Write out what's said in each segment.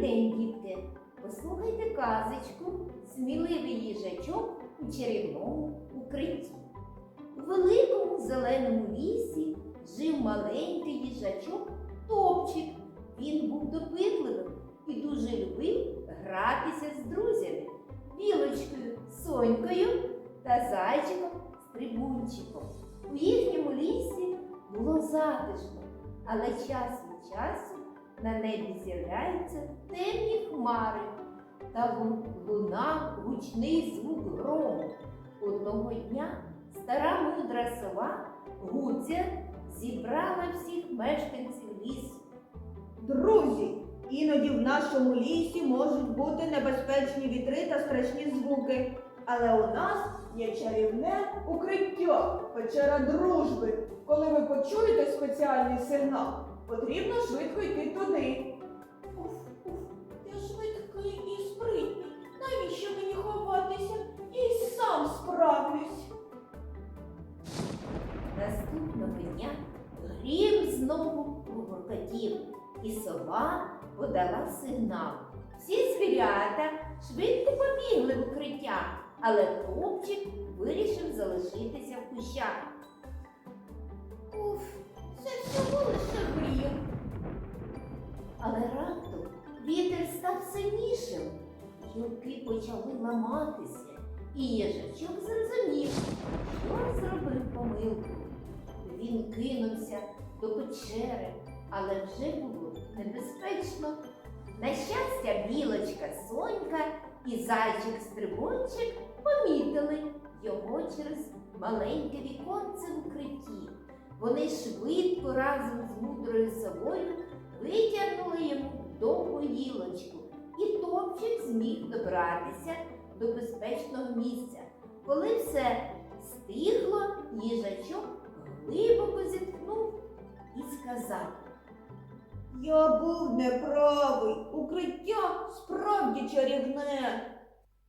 день, дітки! Послухайте казочку Сміливий їжачок у чарівному укритті. У великому зеленому лісі жив маленький їжачок Топчик. Він був допитливим і дуже любив гратися з друзями білочкою, сонькою та зайчиком стрибунчиком. У їхньому лісі було затишно, але час від часу на небі з'являються темні хмари та луна гучний звук грому. Одного дня стара мудра сова Гуця зібрала всіх мешканців лісу. Друзі, іноді в нашому лісі можуть бути небезпечні вітри та страшні звуки. Але у нас є чарівне укриття, печера дружби. Коли ви почуєте спеціальний сигнал, потрібно швидко йти туди. Уф, уф, я швидкий і спритний. Навіщо мені ховатися? Я й сам справлюсь. Наступного дня грім знову погоркотів, і сова подала сигнал. Всі звірята швидко побігли в укриття, але топчик вирішив залишитися в кущах. Уф, це всього лише грім. Але раптом вітер став сильнішим, гілки почали ламатися, і їжачок зрозумів, що зробив помилку. Він кинувся до печери, але вже було небезпечно. На щастя, білочка Сонька і зайчик Стрибунчик помітили його через маленьке віконце в укритті. Вони швидко разом з мудрою совою витягнули йому довгу гілочку, і топчик зміг добратися до безпечного місця. Коли все стихло, їжачок глибоко зітхнув і сказав. Я був неправий. Укриття справді чарівне.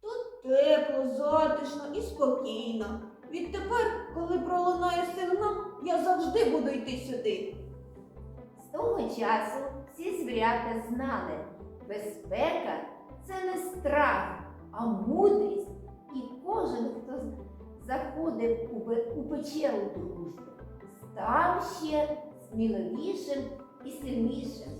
Тут тепло, затишно і спокійно. Відтепер, коли пролунає сигнал, я завжди буду йти сюди. Того часу всі звірята знали, безпека це не страх, а мудрість. І кожен, хто заходив у печеру дружби, став ще сміливішим і сильнішим.